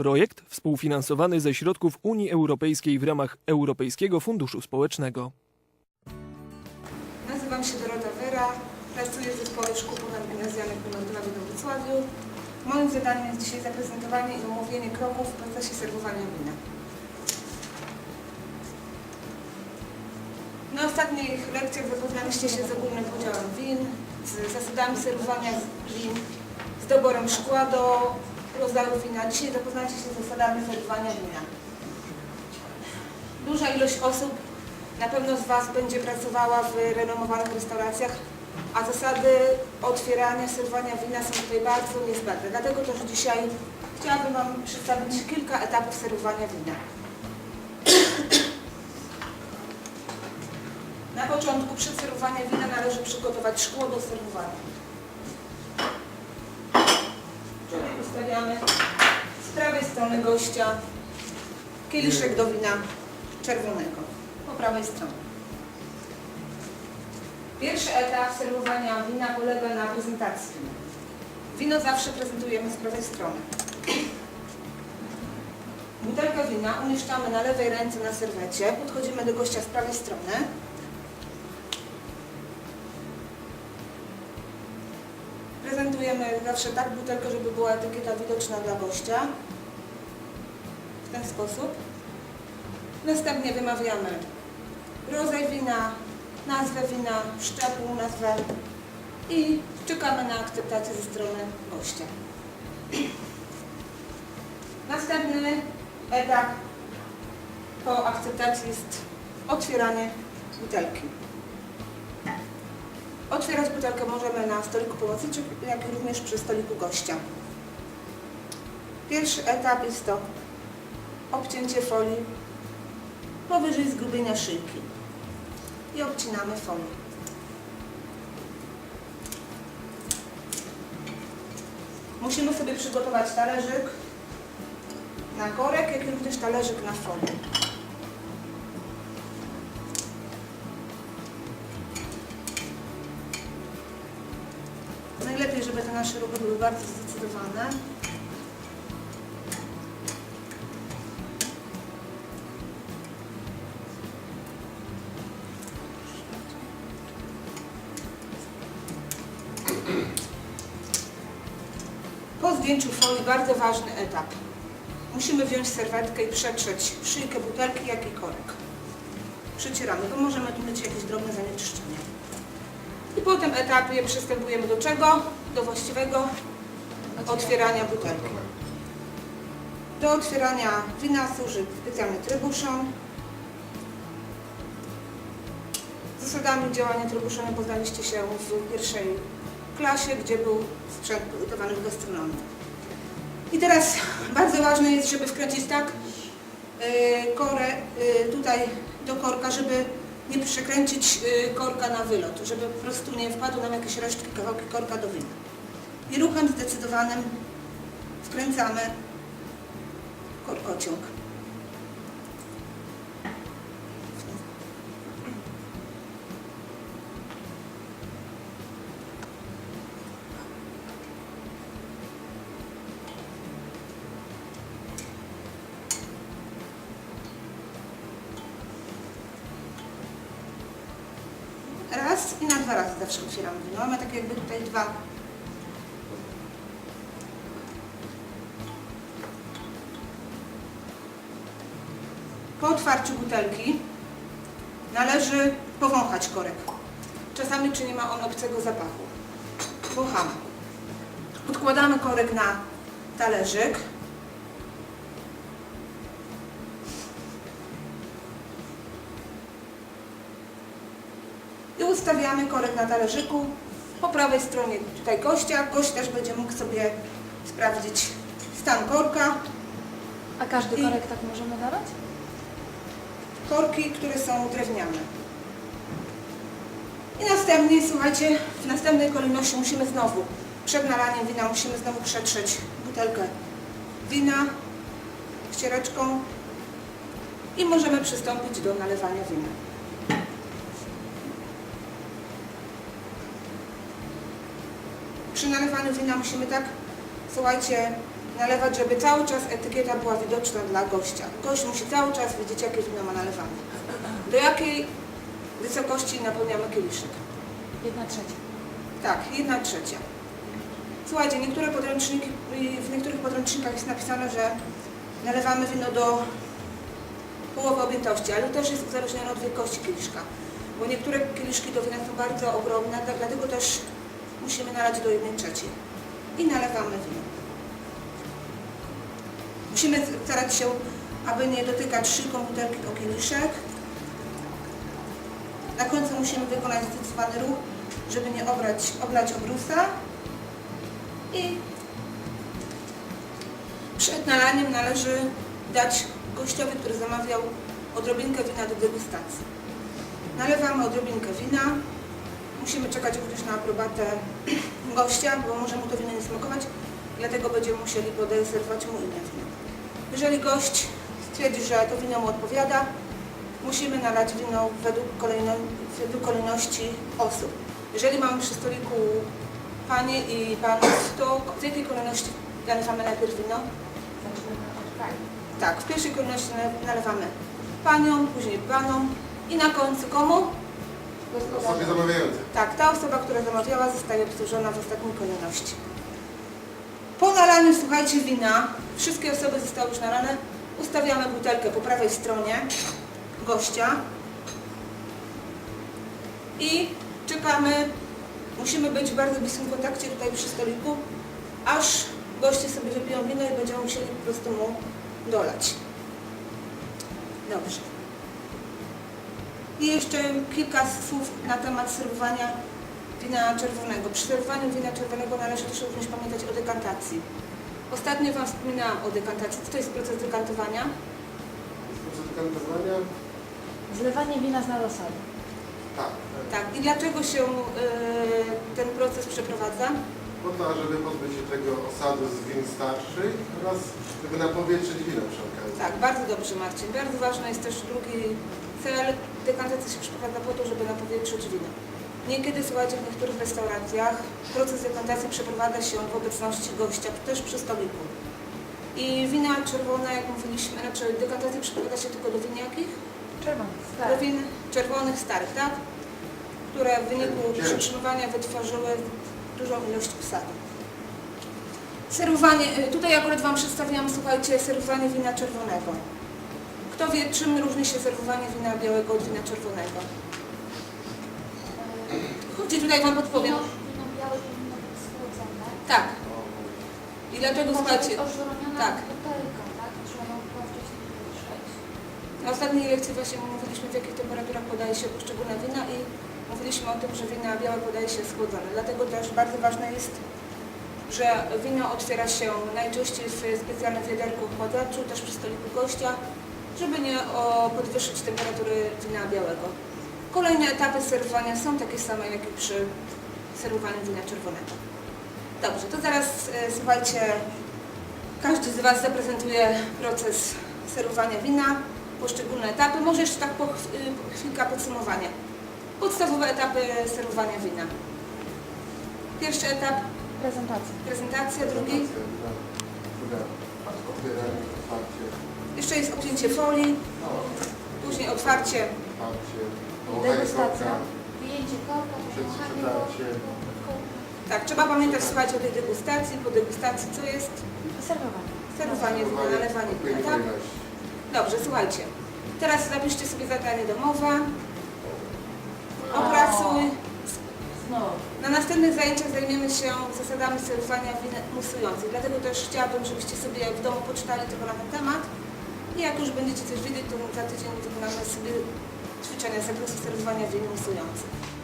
Projekt współfinansowany ze środków Unii Europejskiej w ramach Europejskiego Funduszu Społecznego. Nazywam się Dorota Wyra, pracuję w Zespole Szkół Ponadgimnazjalnych Ponadprawie we Wrocławiu. Moim zadaniem jest dzisiaj zaprezentowanie i omówienie kroków w procesie serwowania wina. Na ostatnich lekcjach zapoznaliście się z ogólnym podziałem win, z zasadami serwowania win, z doborem szkła do rozdaju wina. Dzisiaj zapoznacie się z zasadami serwowania wina. Duża ilość osób na pewno z Was będzie pracowała w renomowanych restauracjach, a zasady otwierania, serwowania wina są tutaj bardzo niezbędne. Dlatego też dzisiaj chciałabym Wam przedstawić kilka etapów serwowania wina. Na początku przed serwowaniem wina należy przygotować szkło do serwowania. Czyli ustawiamy z prawej strony gościa kieliszek do wina czerwonego po prawej stronie. Pierwszy etap serwowania wina polega na prezentacji. Wino zawsze prezentujemy z prawej strony. Butelkę wina umieszczamy na lewej ręce na serwecie, podchodzimy do gościa z prawej strony. Prezentujemy zawsze tak butelkę, żeby była etykieta widoczna dla gościa. W ten sposób. Następnie wymawiamy rodzaj wina, nazwę wina, szczepu, nazwę i czekamy na akceptację ze strony gościa. Następny etap po akceptacji jest otwieranie butelki. Otwierać butelkę możemy na stoliku pomocniczym, jak również przy stoliku gościa. Pierwszy etap jest to obcięcie folii powyżej zgrubienia szyjki i obcinamy folię. Musimy sobie przygotować talerzyk na korek, jak również talerzyk na folię. Najlepiej, żeby te nasze ruchy były bardzo zdecydowane. Po zdjęciu folii bardzo ważny etap. Musimy wziąć serwetkę i przetrzeć szyjkę butelki, jak i korek. Przycieramy, bo możemy tu mieć jakieś drobne zanieczyszczenia. I po tym etapie przystępujemy do czego? Do właściwego otwierania butelki. Do otwierania wina służy specjalny trybuszon. Zasadami działania trybuszonem poznaliście się w pierwszej klasie, gdzie był sprzęt przygotowany w gastronomii. I teraz bardzo ważne jest, żeby wkręcić tak yy, korę yy, tutaj do korka, żeby nie przekręcić yy, korka na wylot, żeby po prostu nie wpadły nam jakieś resztki, kawałki korka do wina. I ruchem zdecydowanym wkręcamy korkociąg. I na dwa razy zawsze otwieramy wino. Mamy tak jakby tutaj dwa Po otwarciu butelki należy powąchać korek. Czasami czy nie ma on obcego zapachu. Wąchamy. Odkładamy korek na talerzyk. I ustawiamy korek na talerzyku. Po prawej stronie tutaj gościa. Gość też będzie mógł sobie sprawdzić stan korka. A każdy I- korek tak możemy nalać? korki, które są drewniane. I następnie, słuchajcie, w następnej kolejności musimy znowu, przed nalaniem wina musimy znowu przetrzeć butelkę wina ściereczką i możemy przystąpić do nalewania wina. Przy nalewaniu wina musimy tak, słuchajcie, nalewać, żeby cały czas etykieta była widoczna dla gościa. Gość musi cały czas widzieć, jakie wino ma nalewane. Do jakiej wysokości napełniamy kieliszek. Jedna trzecia. Tak, jedna trzecia. Słuchajcie, niektóre podręczniki, w niektórych podręcznikach jest napisane, że nalewamy wino do połowy objętości, ale też jest uzależnione od wielkości kieliszka. Bo niektóre kieliszki do wina są bardzo ogromne, dlatego też musimy nalać do jednej trzeciej. I nalewamy wino. Musimy starać się, aby nie dotykać szyjką butelki o kieliszek. Na końcu musimy wykonać zdecydowany ruch, żeby nie obrać, oblać obrusa. I przed nalaniem należy dać gościowi, który zamawiał odrobinkę wina do degustacji. Nalewamy odrobinkę wina. Musimy czekać również na aprobatę gościa, bo może mu to wino nie smakować, dlatego będziemy musieli podeserwować mu inne wino. Jeżeli gość stwierdzi, że to wino mu odpowiada, musimy nalać wino według, kolejno, według kolejności osób. Jeżeli mamy przy stoliku panie i panów, to w jakiej kolejności nalewamy najpierw wino? Pani. Tak, w pierwszej kolejności nale- nalewamy paniom, później panom i na końcu komu? Osobie zamawiającej. Tak, ta osoba, która zamawiała zostaje obsłużona w ostatniej kolejności. Po nalaniu, słuchajcie, wina, wszystkie osoby zostały już nalane, ustawiamy butelkę po prawej stronie gościa i czekamy, musimy być w bardzo bliskim kontakcie tutaj przy stoliku, aż goście sobie wypiją wino i będziemy musieli po prostu mu dolać. Dobrze. I jeszcze kilka słów na temat serwowania wina czerwonego. Przy serwowaniu wina czerwonego należy też również pamiętać o dekantacji. Ostatnio Wam wspominałam o dekantacji. Co to jest proces dekantowania? Proces dekantowania? Zlewanie wina z nadosadu. Tak. Tak. I dlaczego się y, ten proces przeprowadza? Po to, żeby pozbyć się tego osadu z win starszych oraz żeby napowietrzyć wino przy okazji. Tak, bardzo dobrze Marcin. Bardzo ważny jest też drugi cel. Dekantacja się przeprowadza po to, żeby napowietrzyć wino. Niekiedy, słuchajcie, w niektórych restauracjach proces dekantacji przeprowadza się w obecności gościa, też przy stoliku. I wina czerwone, jak mówiliśmy, znaczy dekantacja przeprowadza się tylko do win jakich? Czerwony. Do win czerwonych starych, tak? Które w wyniku przetrzymywania wytworzyły dużą ilość osadu. Serwowanie, y, tutaj akurat Wam przedstawiłam, słuchajcie, serwowanie wina czerwonego. Kto wie, czym różni się serwowanie wina białego od wina czerwonego? Chodźcie, tutaj Wam podpowiem. Wino, białe powinno być schłodzone. Tak. I dlaczego, słuchajcie, tak. butelka, tak? Trzeba ją było wcześniej wytrzeć. Na ostatniej lekcji właśnie mówiliśmy, w jakich temperaturach podaje się poszczególne wina i mówiliśmy o tym, że wina białe podaje się schłodzone. Dlatego też bardzo ważne jest, że wino otwiera się najczęściej w specjalnym wiaderku ochładzaczu, też przy stoliku gościa, żeby nie o, podwyższyć temperatury wina białego. Kolejne etapy serwowania są takie same, jak i przy serwowaniu wina czerwonego. Dobrze, to zaraz e, słuchajcie, każdy z Was zaprezentuje proces serwowania wina, poszczególne etapy. Może jeszcze tak po chwilka podsumowania. Podstawowe etapy serwowania wina. Pierwszy etap Prezentacja. prezentacja, drugi. Druga. Otwieranie, otwarcie, Jeszcze jest obcięcie folii, później otwarcie. Degustacja. Wyjęcie korka. Tak, trzeba pamiętać, słuchajcie, o tej degustacji. Po degustacji co jest? Serwowanie. Serwowanie wina, nalewanie wina, tak? Dobrze, słuchajcie. Teraz zapiszcie sobie zadanie domowe. Opracuj. Znowu. Na następnych zajęciach zajmiemy się zasadami serwowania win musujących. Dlatego też chciałabym, żebyście sobie w domu poczytali trochę na ten temat. I jak już będziecie coś wiedzieć, to za tydzień wykonamy sobie ćwiczenia z zakresu win musujących.